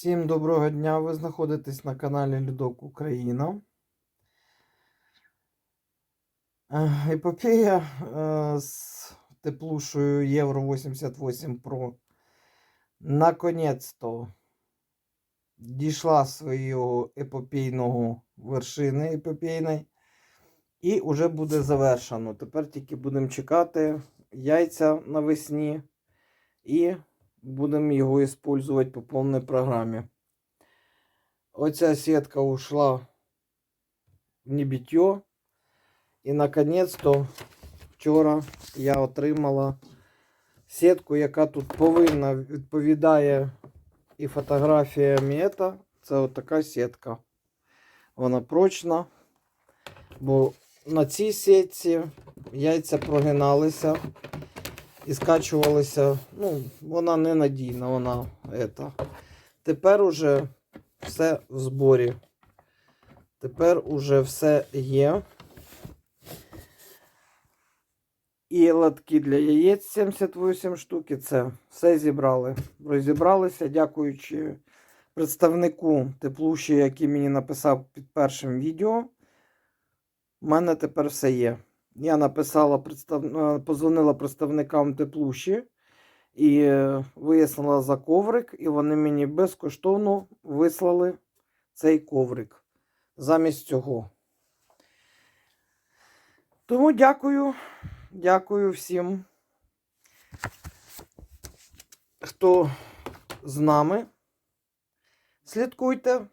Всім доброго дня! Ви знаходитесь на каналі Людок Україна. Епопея е, з теплушою Євро 88 Pro наконець-то дійшла свого епопейного вершини епопейної і вже буде завершено. Тепер тільки будемо чекати яйця навесні і будемо його використовувати по повній програмі. Оця сітка ушла в небіття. І наконець-то вчора я отримала сітку, яка тут повинна відповідає і фотографіям і це. Це от така сітка. Вона прочна. Бо на цій сітці яйця прогиналися і скачувалися. Ну, вона ненадійна, вона ета. Тепер уже все в зборі. Тепер уже все є. І лотки для яєць 78 штук. і Це все зібрали. Розібралися, дякуючи представнику теплуші, який мені написав під першим відео. У мене тепер все є. Я написала, представ... е, позвонила представникам теплуші і е, вияснила за коврик, і вони мені безкоштовно вислали цей коврик замість цього. Тому дякую. Дякую всім, хто з нами. Слідкуйте